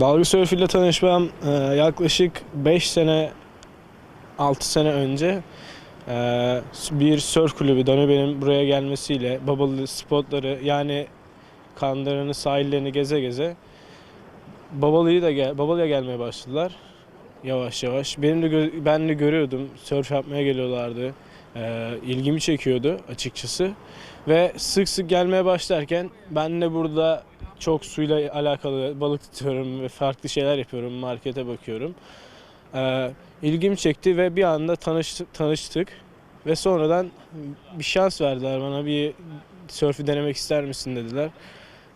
Dalga sörfüyle tanışmam e, yaklaşık 5 sene 6 sene önce e, bir sörf kulübü Dönebe'nin buraya gelmesiyle Babalı spotları yani kanlarını sahillerini geze geze Babalı'yı da gel, Babalı'ya gelmeye başladılar yavaş yavaş. Benim de ben de görüyordum sörf yapmaya geliyorlardı. E, ilgimi çekiyordu açıkçası. Ve sık sık gelmeye başlarken ben de burada çok suyla alakalı balık tutuyorum ve farklı şeyler yapıyorum. Markete bakıyorum. Ee, ilgimi çekti ve bir anda tanıştık, tanıştık. Ve sonradan bir şans verdiler bana. Bir sörfü denemek ister misin dediler.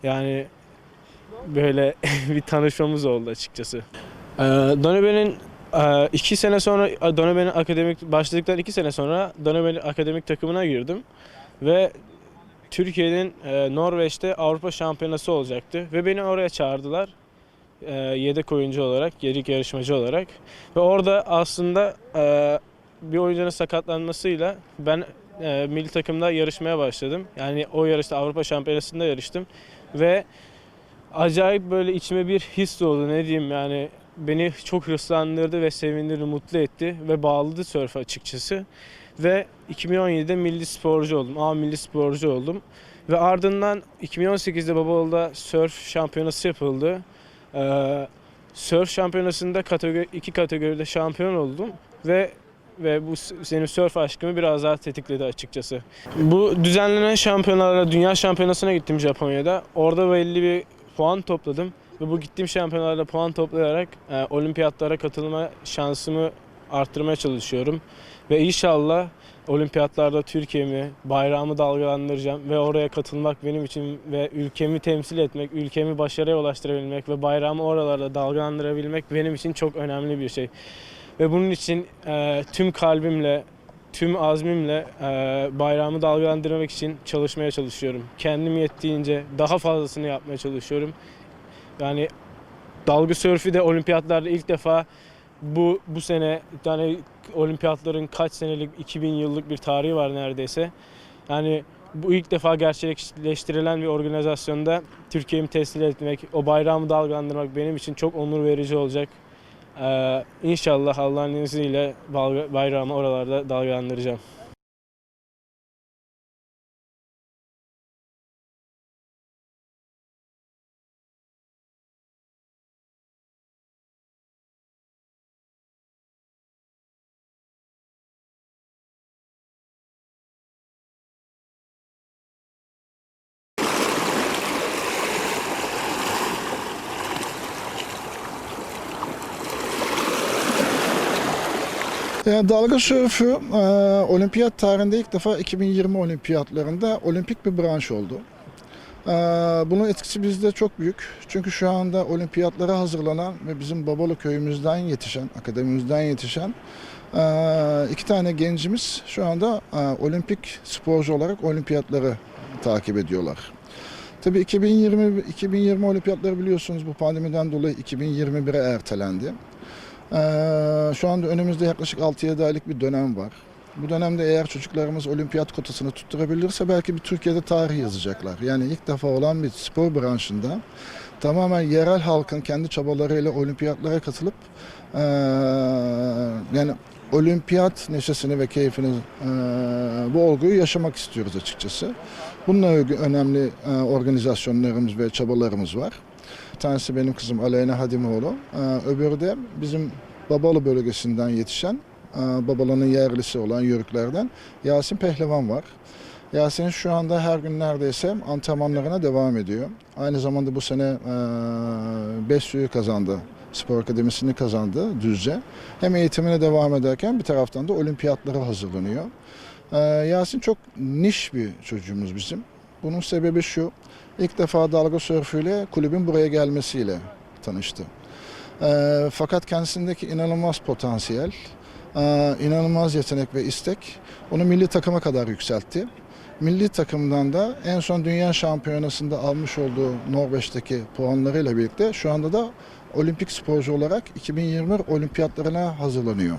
Yani böyle bir tanışmamız oldu açıkçası. Ee, Donebe'nin e, iki sene sonra Donebe'nin akademik başladıktan iki sene sonra Donebe'nin akademik takımına girdim ve Türkiye'nin e, Norveç'te Avrupa Şampiyonası olacaktı ve beni oraya çağırdılar. E, yedek oyuncu olarak, yedek yarışmacı olarak. Ve orada aslında e, bir oyuncunun sakatlanmasıyla ben e, milli takımda yarışmaya başladım. Yani o yarışta Avrupa Şampiyonası'nda yarıştım ve acayip böyle içime bir his oldu ne diyeyim yani beni çok hırslandırdı ve sevindirdi, mutlu etti ve bağladı sörf açıkçası. Ve 2017'de milli sporcu oldum. A milli sporcu oldum. Ve ardından 2018'de Babalı'da sörf şampiyonası yapıldı. Ee, sörf şampiyonasında kategori, iki kategoride şampiyon oldum. Ve ve bu benim sörf aşkımı biraz daha tetikledi açıkçası. Bu düzenlenen şampiyonalara, dünya şampiyonasına gittim Japonya'da. Orada belli bir puan topladım. Ve bu gittiğim şampiyonalarda puan toplayarak e, olimpiyatlara katılma şansımı arttırmaya çalışıyorum. Ve inşallah olimpiyatlarda Türkiye'mi, bayrağımı dalgalandıracağım ve oraya katılmak benim için ve ülkemi temsil etmek, ülkemi başarıya ulaştırabilmek ve bayrağımı oralarda dalgalandırabilmek benim için çok önemli bir şey. Ve bunun için e, tüm kalbimle, tüm azmimle e, bayrağımı dalgalandırmak için çalışmaya çalışıyorum. Kendim yettiğince daha fazlasını yapmaya çalışıyorum. Yani dalga sörfü de olimpiyatlarda ilk defa bu bu sene yani olimpiyatların kaç senelik 2000 yıllık bir tarihi var neredeyse. Yani bu ilk defa gerçekleştirilen bir organizasyonda Türkiye'mi teslim etmek, o bayrağımı dalgalandırmak benim için çok onur verici olacak. Ee, inşallah Allah'ın izniyle bayrağımı oralarda dalgalandıracağım. Yani dalga sörfü e, olimpiyat tarihinde ilk defa 2020 olimpiyatlarında olimpik bir branş oldu. E, bunun etkisi bizde çok büyük. Çünkü şu anda olimpiyatlara hazırlanan ve bizim Babalı köyümüzden yetişen, akademimizden yetişen e, iki tane gencimiz şu anda e, olimpik sporcu olarak olimpiyatları takip ediyorlar. Tabii 2020 2020 olimpiyatları biliyorsunuz bu pandemiden dolayı 2021'e ertelendi. Ee, şu anda önümüzde yaklaşık 6-7 aylık bir dönem var. Bu dönemde eğer çocuklarımız olimpiyat kotasını tutturabilirse belki bir Türkiye'de tarih yazacaklar. Yani ilk defa olan bir spor branşında tamamen yerel halkın kendi çabalarıyla olimpiyatlara katılıp ee, yani olimpiyat neşesini ve keyfini ee, bu olguyu yaşamak istiyoruz açıkçası. Bununla önemli ee, organizasyonlarımız ve çabalarımız var. Tanesi benim kızım Aleyna Hadimoğlu. Ee, öbürü de bizim Babalı bölgesinden yetişen, e, Babalı'nın yerlisi olan yörüklerden Yasin Pehlivan var. Yasin şu anda her gün neredeyse antrenmanlarına devam ediyor. Aynı zamanda bu sene e, beş suyu kazandı. Spor Akademisi'ni kazandı Düzce. Hem eğitimine devam ederken bir taraftan da olimpiyatlara hazırlanıyor. Ee, Yasin çok niş bir çocuğumuz bizim. Bunun sebebi şu. İlk defa dalga sörfüyle kulübün buraya gelmesiyle tanıştı. Ee, fakat kendisindeki inanılmaz potansiyel, e, inanılmaz yetenek ve istek onu milli takıma kadar yükseltti. Milli takımdan da en son dünya şampiyonasında almış olduğu Norveç'teki puanlarıyla birlikte şu anda da olimpik sporcu olarak 2020 olimpiyatlarına hazırlanıyor.